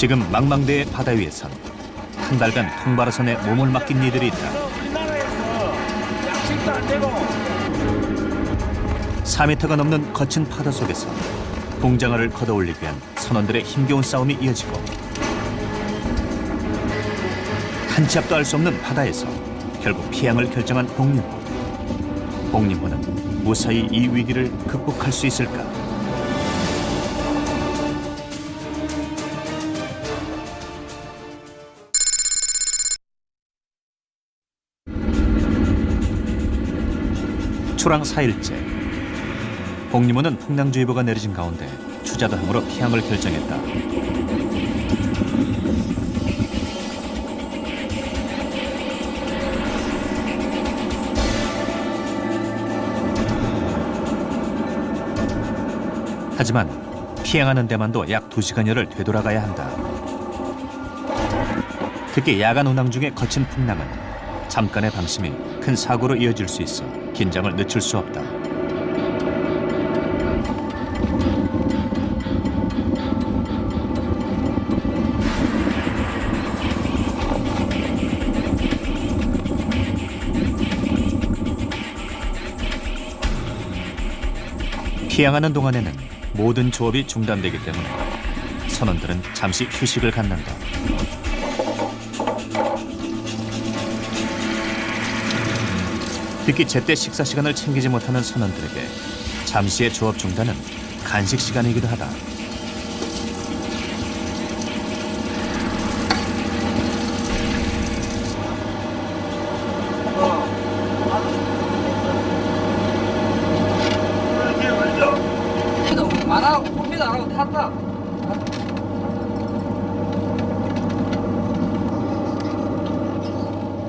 지금 망망대해 바다 위에선 한 달간 통바라선에 몸을 맡긴 이들이 있다. 안 되고 4m가 넘는 거친 파도 속에서 봉장어를 걷어올리기 위한 선원들의 힘겨운 싸움이 이어지고 한치 앞도 알 수 없는 바다에서 결국 피항을 결정한 복림호. 복림호는 무사히 이 위기를 극복할 수 있을까? 초랑 4일째 복림호는 풍랑주의보가 내려진 가운데 추자도항으로 피항을 결정했다. 하지만 피행하는 데만도 약 2시간여를 되돌아가야 한다. 특히 야간 운항 중에 거친 풍랑은 잠깐의 방심이 큰 사고로 이어질 수 있어 긴장을 늦출 수 없다. 피항하는 동안에는 모든 조업이 중단되기 때문에 선원들은 잠시 휴식을 갖는다. 특히 제때 식사 시간을 챙기지 못하는 선원들에게 잠시의 조업 중단은 간식 시간이기도 하다.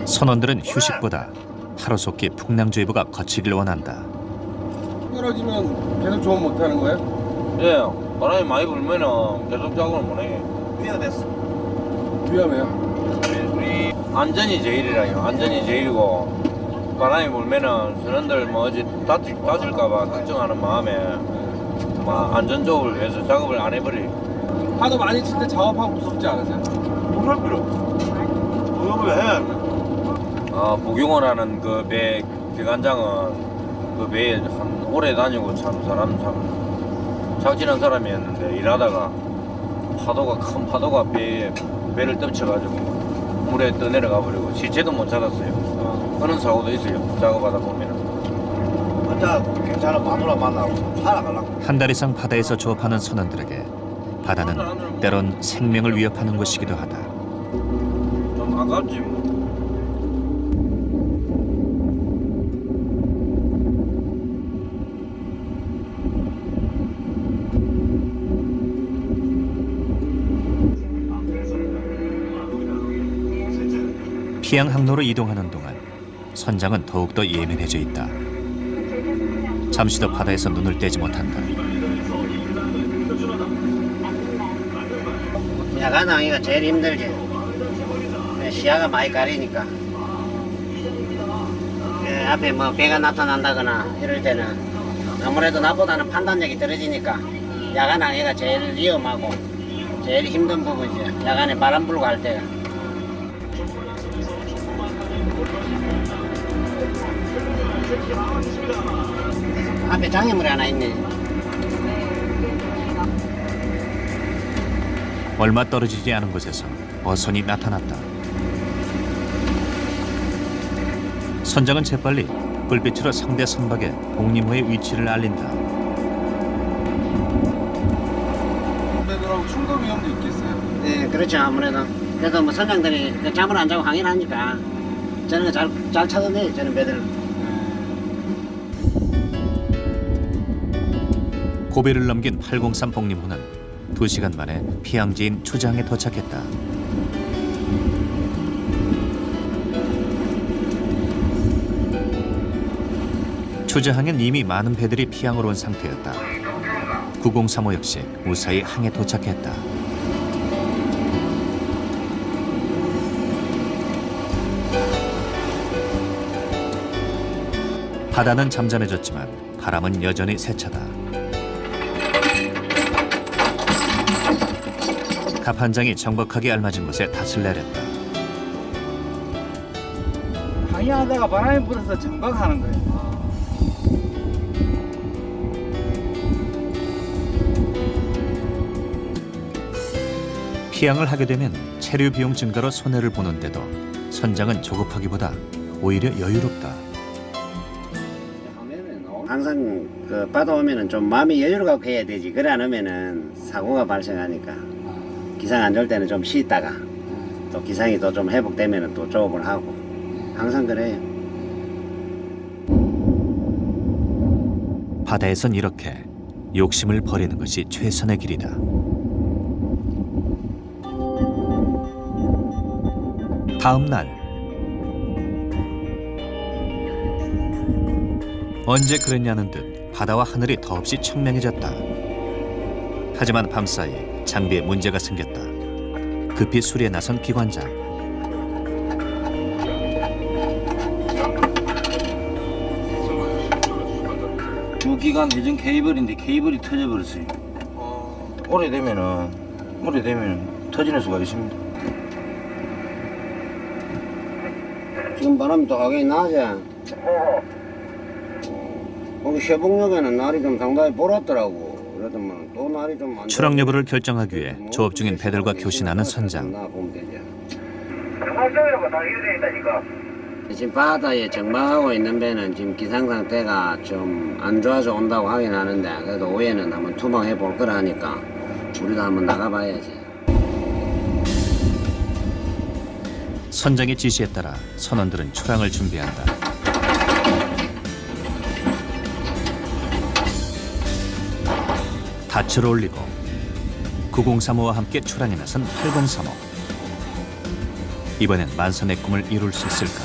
선원들은 휴식보다 하루속히 풍랑주의보가 거치길 원한다. 떨어지면 계속 조업 못 하는 거예요? 예, 바람이 많이 불면은 계속 작업을 못해. 위험했어. 위험해요. 안전이 제일이라요. 안전이 제일이고 바람이 불면은 선원들 뭐 어디 다칠, 다칠까봐 걱정하는 마음에 뭐 안전조업을 위해서 작업을 안 해버리. 파도 많이 칠 때 작업하고 무섭지 않으세요? 무섭 필요. 무섭을 해. 아, 부경호라는 그배 기관장은 그 배에 한 오래 다니고 참 사람 참 착진한 사람이었는데 일하다가 파도가 큰 파도가 배에 배를 덮쳐가지고 물에 떠내려가 버리고 시체도 못 찾았어요. 그런 사고도 있어요. 작업하다 보면은. 한 달 이상 바다에서 조업하는 선원들에게 바다는 때론 생명을 위협하는 곳이기도 하다. 좀 아깝지 뭐. 피양 항로로 이동하는 동안 선장은 더욱더 예민해져 있다. 잠시도 바다에서 눈을 떼지 못한다. 야간 항해가 제일 힘들지 시야가 많이 가리니까 그 앞에 뭐 배가 나타난다거나 이럴 때는 아무래도 나보다는 판단력이 떨어지니까 야간 항해가 제일 위험하고 제일 힘든 부분이죠 야간에 바람 불고 할 때가 앞에 장애물이 하나 있네 얼마 떨어지지 않은 곳에서 어선이 나타났다. 선장은 재빨리 불빛으로 상대 선박의 복림호의 위치를 알린다. 선배들하고 충돌 위험도 있겠어요? 네, 그렇죠 아무래도 그래도 뭐 선장들이 그 잠을 안 자고 항해를 하니까 저는 잘, 잘 찾아내요 저는 배들 고비를 넘긴 803 복림호는 2시간 만에 피항지인 추장에 도착했다. 추자항엔 이미 많은 배들이 피항으로 온 상태였다. 9035 역시 무사히 항에 도착했다. 바다는 잠잠해졌지만 바람은 여전히 세차다. 갑한 장이 정박하게 알맞은 곳에 탓을 내렸다. 항해하다가 바람이 불어서 정박하는 거예요. 피양을 하게 되면 체류 비용 증가로 손해를 보는데도 선장은 조급하기보다 오히려 여유롭다. 항상 그 바다 오면은 좀 마음이 여유를 갖고 해야 되지. 그래 않으면은 사고가 발생하니까 기상 안 좋을 때는 좀 쉬다가 또 기상이 또 좀 회복되면은 또 조업을 하고 항상 그래요. 바다에선 이렇게 욕심을 버리는 것이 최선의 길이다. 다음 날 언제 그랬냐는 듯 바다와 하늘이 더없이 청명해졌다. 하지만 밤사이 장비에 문제가 생겼다. 급히 수리에 나선 기관장. 주기관 예전 케이블인데 케이블이 터져버렸어요. 오래되면은 오래되면 터지는 수가 있습니다. 지금 바람이 또 하게 나지. 거기 쉐봉역에는 날이 좀 상당히 보랐더라고. 그러더만 또 날이 좀안 추락 좋아서 여부를 결정하기 위해 조업 중인 배들과 교신하는 선장. 나 보면 되지. 정박적이라고 다 이래 있다니까. 지금 바다에 정박하고 있는 배는 지금 기상 상태가 좀 안 좋아져 온다고 하긴 하는데 그래도 오해는 한번 투망해 볼 거라 하니까 우리도 한번 나가봐야지. 선장의 지시에 따라 선원들은 출항을 준비한다. 닻을 올리고 9035와 함께 출항에 나선 8035. 이번엔 만선의 꿈을 이룰 수 있을까?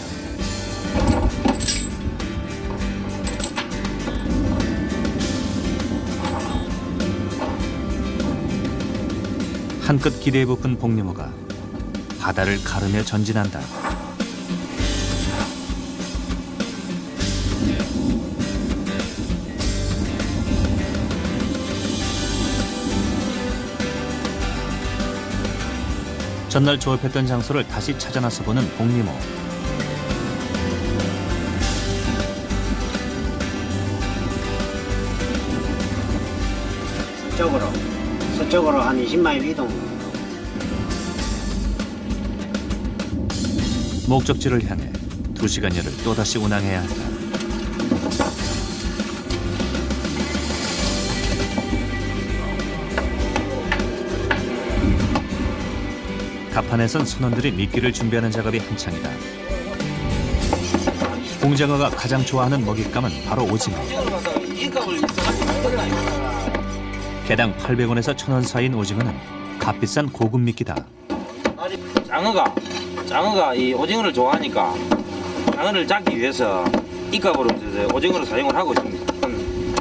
한껏 기대에 부푼 복리모가 바다를 가르며 전진한다. 전날 조업했던 장소를 다시 찾아 나서 보는 복리모. 서쪽으로 서쪽으로 한 20마일 이동. 목적지를 향해 두 시간여를 또다시 운항해야 한다. 갑판에선 선원들이 미끼를 준비하는 작업이 한창이다. 공장어가 가장 좋아하는 먹잇감은 바로 오징어. 개당 800원에서 1000원 사이인 오징어는 값비싼 고급 미끼다. 장어가 장어가 이 오징어를 좋아하니까 장어를 잡기 위해서 이 값으로 이제 오징어를 사용을 하고 있습니다.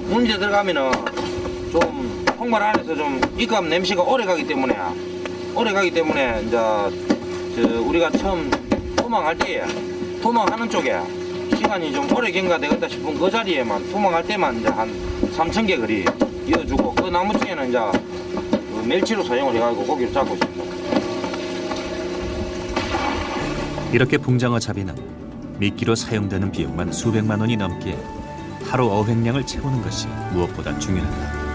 문제 들어가면은 좀 통발 안에서 좀 이값 냄새가 오래 가기 때문에 오래 가기 때문에 이제 저 우리가 처음 토망할 때 토망하는 쪽에 시간이 좀 오래 경과되겠다 싶은 그 자리에만 토망할 때만 이제 한 3천 개 거리 이어주고 그 나머지에는 이제 그 멸치로 사용을 해가지고 고기를 잡고 있습니다. 이렇게 붕장어 잡이는 미끼로 사용되는 비용만 수백만 원이 넘기에 하루 어획량을 채우는 것이 무엇보다 중요하다.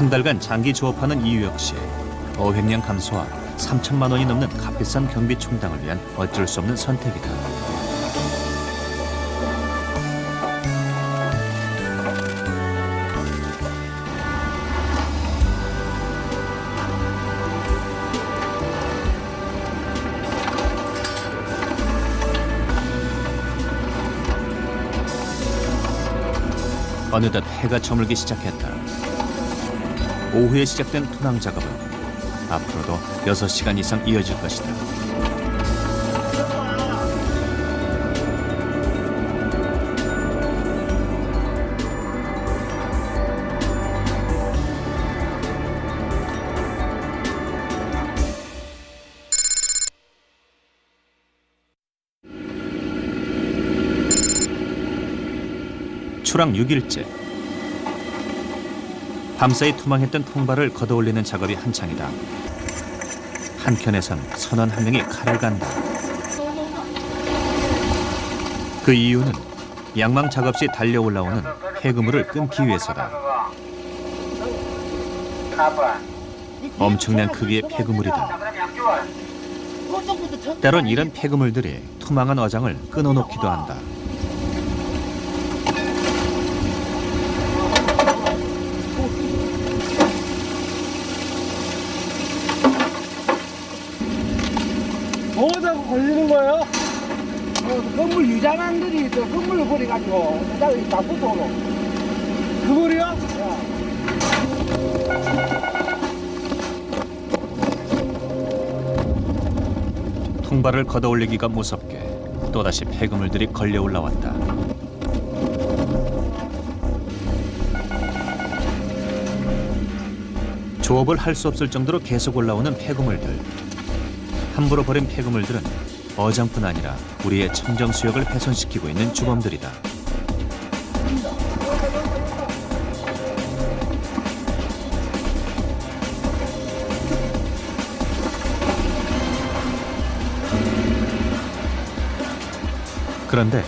한 달간 장기 조업하는 이유 역시 어획량 감소와 3천만 원이 넘는 값비싼 경비 충당을 위한 어쩔 수 없는 선택이다. 어느덧 해가 저물기 시작했다. 오후에 시작된 투낭 작업은 앞으로도 6시간 이상 이어질 것이다. 출항 6일째 밤사이 투망했던 통발을 걷어올리는 작업이 한창이다. 한켠에선 선원 한 명이 칼을 간다. 그 이유는 양망 작업 시 달려 올라오는 폐그물을 끊기 위해서다. 엄청난 크기의 폐그물이다. 때론 이런 폐그물들이 투망한 어장을 끊어놓기도 한다. 뭐하자고 걸리는 거예요? 어, 건물 유자망들이 저 건물을 버려가지고 여기다 다 붙어오노 그 머리야? 통발을 걷어올리기가 무섭게 또다시 폐그물들이 걸려 올라왔다. 조업을 할 수 없을 정도로 계속 올라오는 폐그물들. 함부로 버린 폐그물들은 어장뿐 아니라 우리의 청정 수역을 훼손시키고 있는 주범들이다. 그런데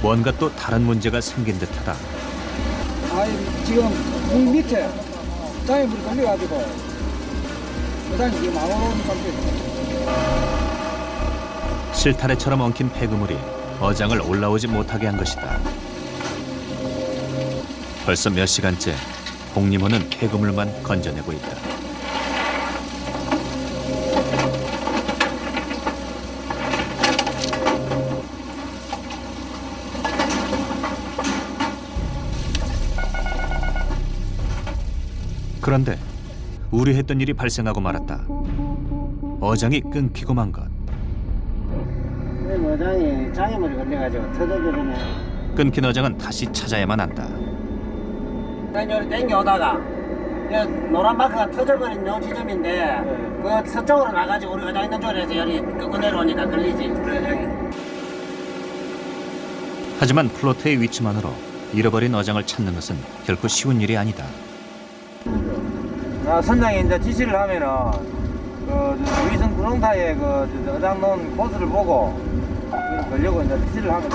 뭔가 또 다른 문제가 생긴 듯하다. 아이 지금 물 밑에 장에 물이 걸려가지고 지금 안 올라오는 상태예요 실타래처럼 엉킨 폐그물이 어장을 올라오지 못하게 한 것이다. 벌써 몇 시간째 복리모는 폐그물만 건져내고 있다. 그런데 우려했던 일이 발생하고 말았다. 어장이 끊기고 만 것. 뭐 어장이 장애물이 걸려가지고 터져버리네. 끊긴 어장은 다시 찾아야만 한다. 땡겨 땡겨오다가 이 노란 마크가 터져버린 요 지점인데 그 서쪽으로 나가지고 우리 어장 있는 쪽에서 열이 끄고 내려오니까 걸리지. 하지만 플로트의 위치만으로 잃어버린 어장을 찾는 것은 결코 쉬운 일이 아니다. 아, 선장이 이제 지시를 하면은 그 저, 위성 구렁타에 그 어장 놓은 코스를 보고 그 걸려고 이제 지시를 하면.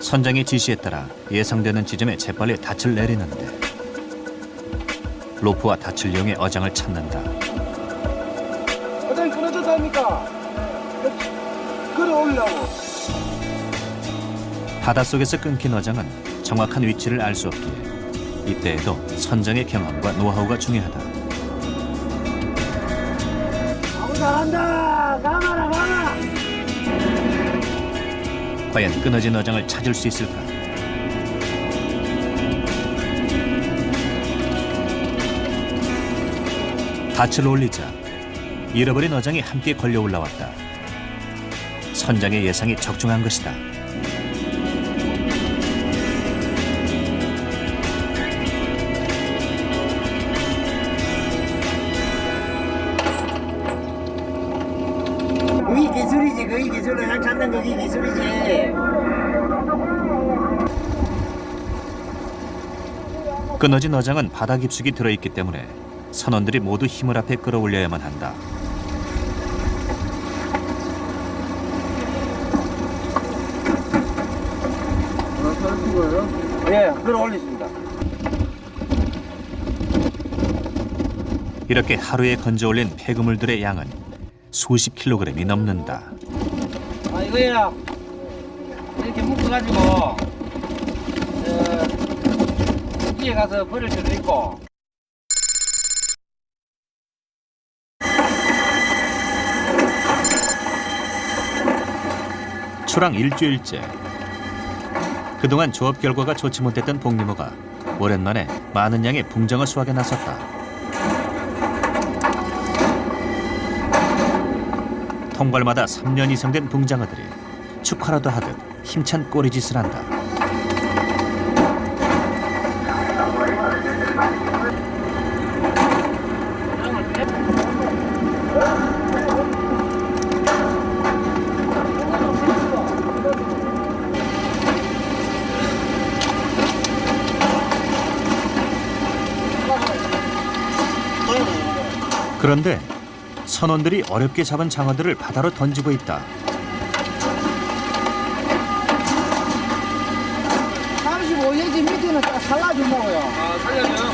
선장의 지시에 따라 예상되는 지점에 재빨리 닻을 내리는데 로프와 닻을 이용해 어장을 찾는다. 어장이 끊어졌다니까 끌어올리려고 바닷속에서 끊긴 어장은 정확한 위치를 알 수 없기에 이때에도 선장의 경험과 노하우가 중요하다. 잘한다. 가마라 가마. 과연 끊어진 어장을 찾을 수 있을까? 닻을 올리자 잃어버린 어장이 함께 걸려 올라왔다. 선장의 예상이 적중한 것이다. 끊어진 어장은 바다 깊숙이 들어있기 때문에 선원들이 모두 힘을 합해 끌어올려야만 한다. 예 끌어올리십니다 이렇게 하루에 건져올린 폐그물들의 양은 수십 킬로그램이 넘는다. 아 이거야 이렇게 묶어가지고 저, 이에 가서 버릴 수도 있고 출항 일주일째. 그동안 조업 결과가 좋지 못했던 복리모가 오랜만에 많은 양의 붕정어 수확에 나섰다. 통발마다 3년 이상 된 붕장어들이 축하라도 하듯 힘찬 꼬리짓을 한다. 그런데 선원들이 어렵게 잡은 장어들을 바다로 던지고 있다. 35cm 밑에는 딱 살라준다고요. 아 살려줘요?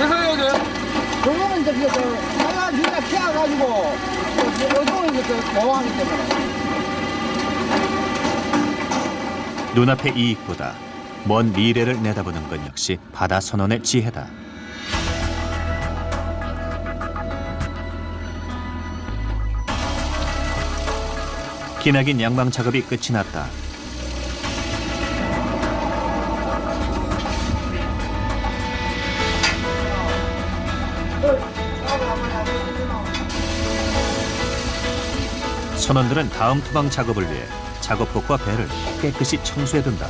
왜 살려줘요? 그거는 이제 그, 그 살라주다 피해가지고, 어종이 그, 보호하기 때문에. 눈앞의 이익보다 먼 미래를 내다보는 것 역시 바다 선원의 지혜다. 기나긴 양방 작업이 끝이 났다. 선원들은 다음 투방 작업을 위해 작업복과 배를 깨끗이 청소해둔다.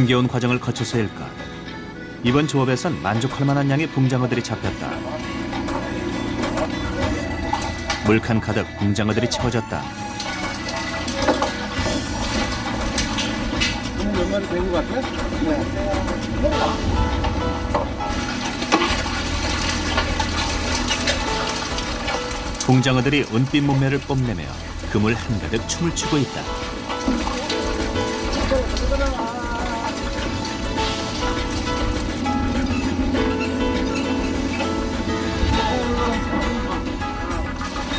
힘겨운 과정을 거쳐서일까 이번 조업에선 만족할 만한 양의 붕장어들이 잡혔다. 물칸 가득 붕장어들이 채워졌다. 붕장어들이 은빛 몸매를 뽐내며 그물 한가득 춤을 추고 있다.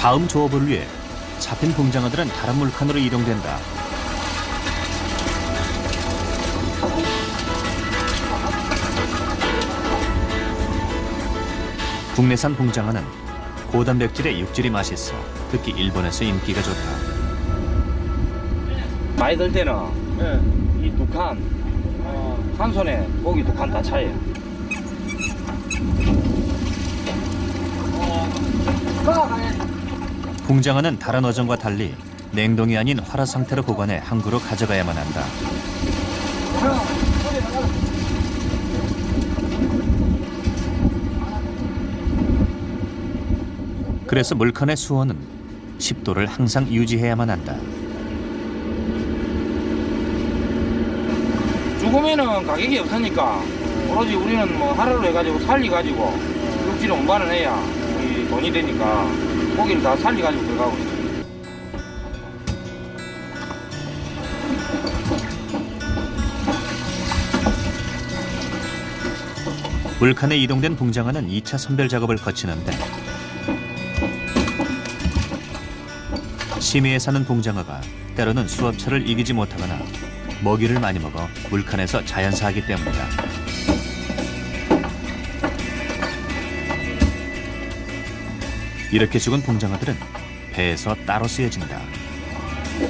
다음 조업을 위해 잡힌 붕장어들은 다른 물칸으로 이동된다. 국내산 붕장어는 고단백질의 육질이 맛있어 특히 일본에서 인기가 좋다. 많이 들 때는 네. 이두 칸, 어, 한 손에 고기 두 칸 다 차요. 붕장어는 다른 어종과 달리 냉동이 아닌 활화 상태로 보관해 항구로 가져가야만 한다. 그래서 물칸의 수온은 10도를 항상 유지해야만 한다. 죽으면은 가격이 없으니까 오로지 우리는 뭐 하루로 해가지고 살리가지고 육지를 운반을 해야 이 돈이 되니까 고기를 다 살리가지고 들어가고 있어요. 물칸에 이동된 붕장어는 2차 선별 작업을 거치는데 심해에 사는 붕장어가 때로는 수압차를 이기지 못하거나 먹이를 많이 먹어 물칸에서 자연사하기 때문이다. 이렇게 죽은 붕장어들은 배에서 따로 쓰여진다.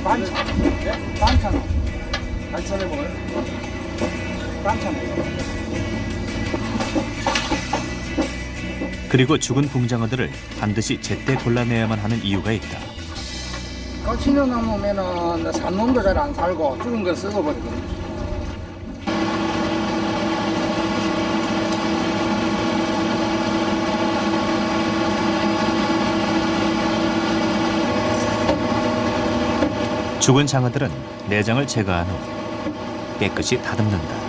반찬. 반찬. 반찬에 먹어요? 반찬. 그리고 죽은 붕장어들을 반드시 제때 골라내야만 하는 이유가 있다. 거치는 나무면은 산놈도 잘 안 살고 죽은 걸 썩어버리거든요. 죽은 장어들은 내장을 제거한 후 깨끗이 다듬는다.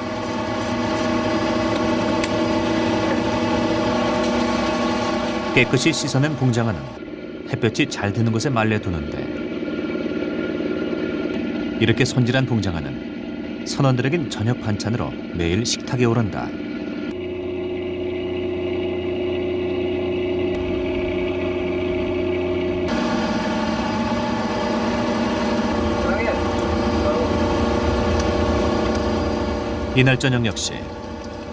깨끗이 씻어낸 붕장어는 햇볕이 잘 드는 곳에 말려두는데 이렇게 손질한 붕장어는 선원들에겐 저녁 반찬으로 매일 식탁에 오른다. 이날 저녁 역시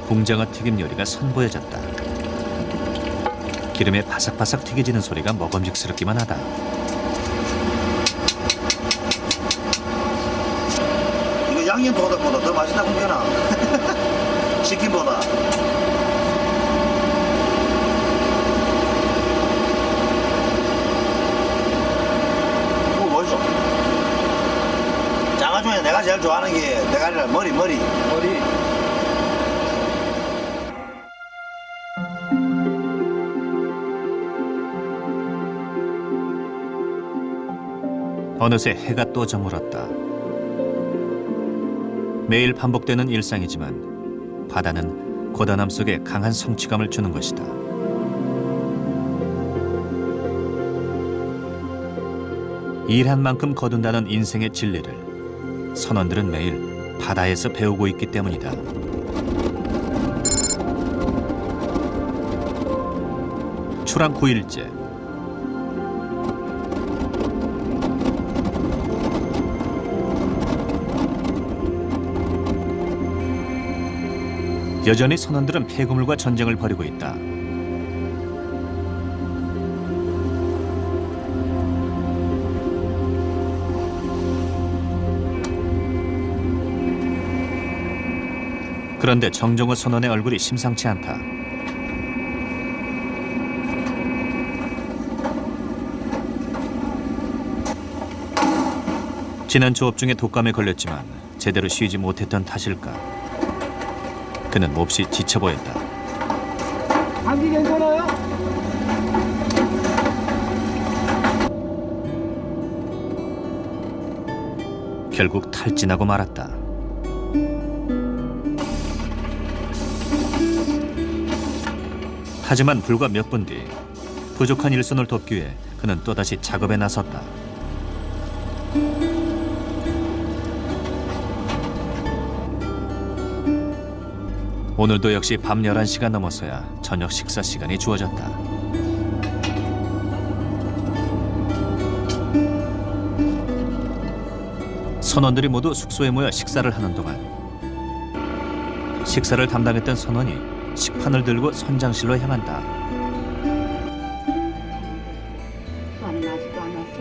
붕장어 튀김 요리가 선보여졌다. 기름에 바삭바삭 튀겨지는 소리가 먹음직스럽기만 하다. 이거 양념 도덕보다 더 맛있다고 보나 치킨보다 내가 제일 좋아하는 게 대가리라 머리 머리 머리 어느새 해가 또 저물었다. 매일 반복되는 일상이지만 바다는 고단함 속에 강한 성취감을 주는 것이다. 일한 만큼 거둔다는 인생의 진리를 선원들은 매일 바다에서 배우고 있기 때문이다. 출항 9일째 여전히 선원들은 폐구물과 전쟁을 벌이고 있다. 그런데 정종호 선원의 얼굴이 심상치 않다. 지난 조업 중에 독감에 걸렸지만 제대로 쉬지 못했던 탓일까. 그는 몹시 지쳐 보였다. 감기 괜찮아요? 결국 탈진하고 말았다. 하지만 불과 몇 분 뒤 부족한 일손을 돕기 위해 그는 또다시 작업에 나섰다. 오늘도 역시 밤 11시가 넘어서야 저녁 식사 시간이 주어졌다. 선원들이 모두 숙소에 모여 식사를 하는 동안 식사를 담당했던 선원이 식판을 들고 선장실로 향한다.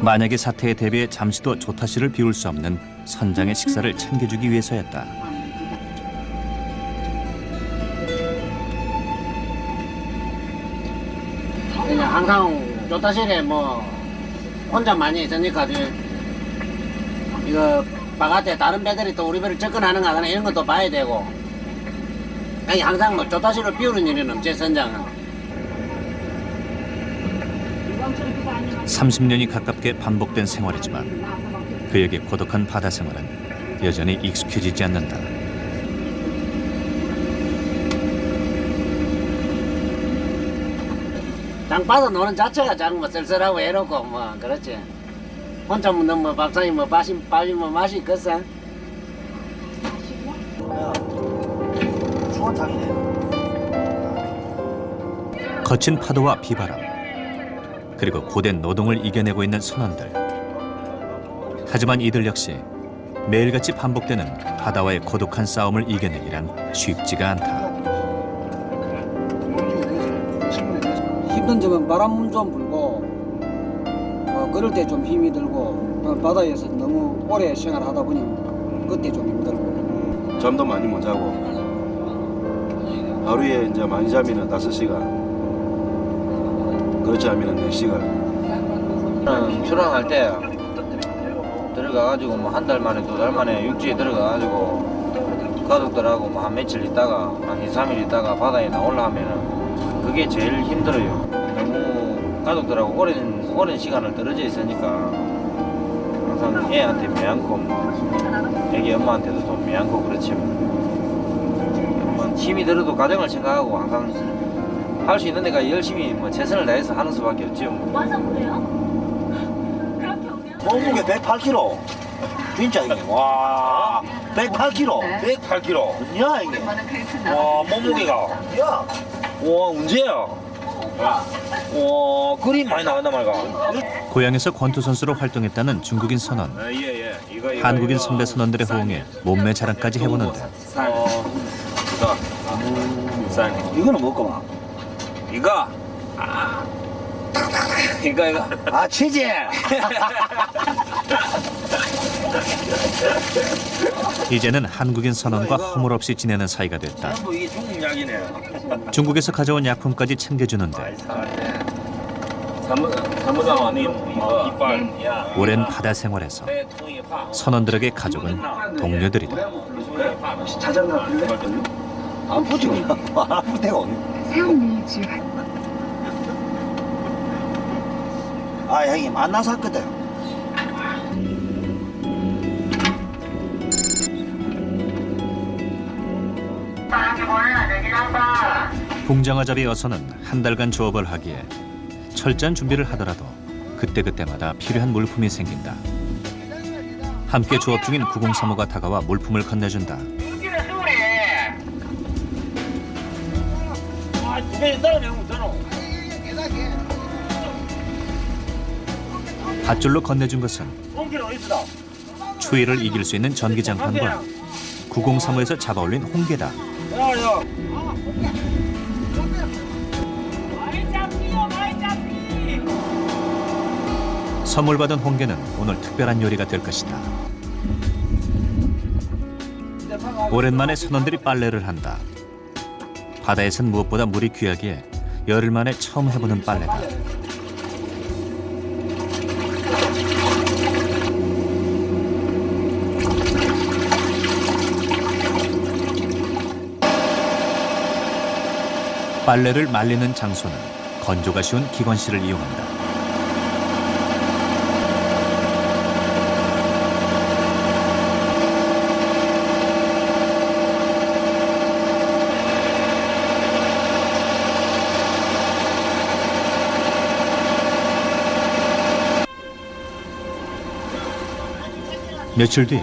만약의 사태에 대비해 잠시도 조타실을 비울 수 없는 선장의 식사를 챙겨주기 위해서였다. 항상 조타실에 뭐 혼자 많이 있으니까 이거 바깥에 다른 배들이 또 우리 배를 접근하는 거 하나 이런 것도 봐야 되고 아니 항상 뭐 조타실을 비우는 일은 없지 선장은. 30년이 가깝게 반복된 생활이지만 그에게 고독한 바다 생활은 여전히 익숙해지지 않는다. 장바다 노는 자체가 장뭐 쓸쓸하고 외롭고 뭐 그렇지. 혼자 뭐 너무 밥상이 뭐 맛이 밥이 뭐 맛이 있겠어 거친 파도와 비바람 그리고 고된 노동을 이겨내고 있는 선원들. 하지만 이들 역시 매일같이 반복되는 바다와의 고독한 싸움을 이겨내기란 쉽지가 않다. 힘든 점은 바람 좀 불고 어, 그럴 때 좀 힘이 들고 어, 바다에서 너무 오래 생활하다 보니 그때 좀 힘들고. 잠도 많이 못 자고 하루에 이제 많이 자면은 5시간 4시간 저는 출항할 때 들어가가지고 뭐 한 달 만에 두 달 만에 육지에 들어가가지고 가족들하고 뭐 한 며칠 있다가 한 2, 3일 있다가 바다에 나올라면은 그게 제일 힘들어요. 너무 가족들하고 오랜 오랜 시간을 떨어져 있으니까 항상 애한테 미안고 뭐 애기 엄마한테도 좀 미안고 그렇지 뭐 힘이 들어도 가정을 생각하고 항상 할 수 있는 데가 열심히 뭐 최선을 다해서 하는 수밖에 없죠. 뭐. 몸무게 108kg. 진짜 이게 와 108kg. 108kg. 야 이게. 와 몸무게가 야 와 언제야? 와 그림 많이 나간다 말가. 고향에서 권투 선수로 활동했다는 중국인 선원 예예. 이거 이거. 한국인 이거. 선배 선원들의 호응에 몸매 자랑까지 해보는데 어, 자, 산. 이거는 먹고만. 이거. 아. 이거 이거. 아 치즈. 이제는 한국인 선원과 허물 없이 지내는 사이가 됐다. 전부 이게 중국 약이네. 중국에서 가져온 약품까지 챙겨주는데 사무 이거 이빨. 야. 오랜 바다 생활에서 파. 선원들에게 가족은 동료들이다. 자전거 빌래? 아프지 그냥. 아플 데가 없네. 아 형이 만나서 했거든 봉장어잡이 어선은 한 달간 조업을 하기에 철저한 준비를 하더라도 그때그때마다 필요한 물품이 생긴다. 함께 조업 중인 903호가 다가와 물품을 건네준다. 밧줄로 건네준 것은 추위를 이길 수 있는 전기장판과 903호에서 잡아올린 홍게다. 선물 받은 홍게는 오늘 특별한 요리가 될 것이다. 오랜만에 선원들이 빨래를 한다. 바다에선 무엇보다 물이 귀하기에 열흘 만에 처음 해보는 빨래다. 빨래를 말리는 장소는 건조가 쉬운 기관실을 이용한다. 며칠 뒤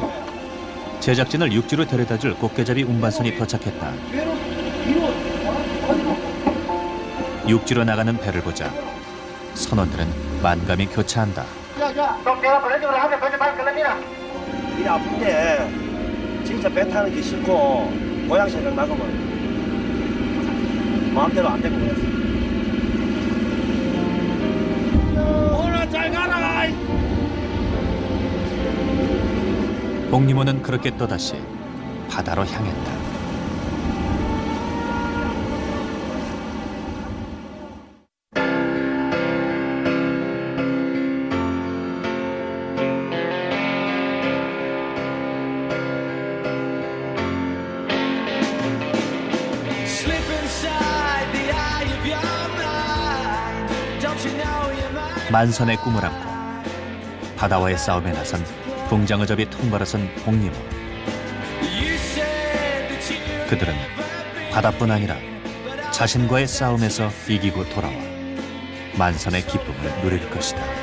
제작진을 육지로 데려다줄 꽃게잡이 운반선이 도착했다. 육지로 나가는 배를 보자 선원들은 만감이 교차한다. 이 아픈데 진짜 배 타는 게 싫고 고향 생각 나가면 마음대로 안 되고 그랬어. 복리모는 그렇게 또다시 바다로 향했다. 만선의 꿈을 안고 바다와의 싸움에 나선 봉장어잡이 통발아선 복리모. 그들은 바다뿐 아니라 자신과의 싸움에서 이기고 돌아와 만선의 기쁨을 누릴 것이다.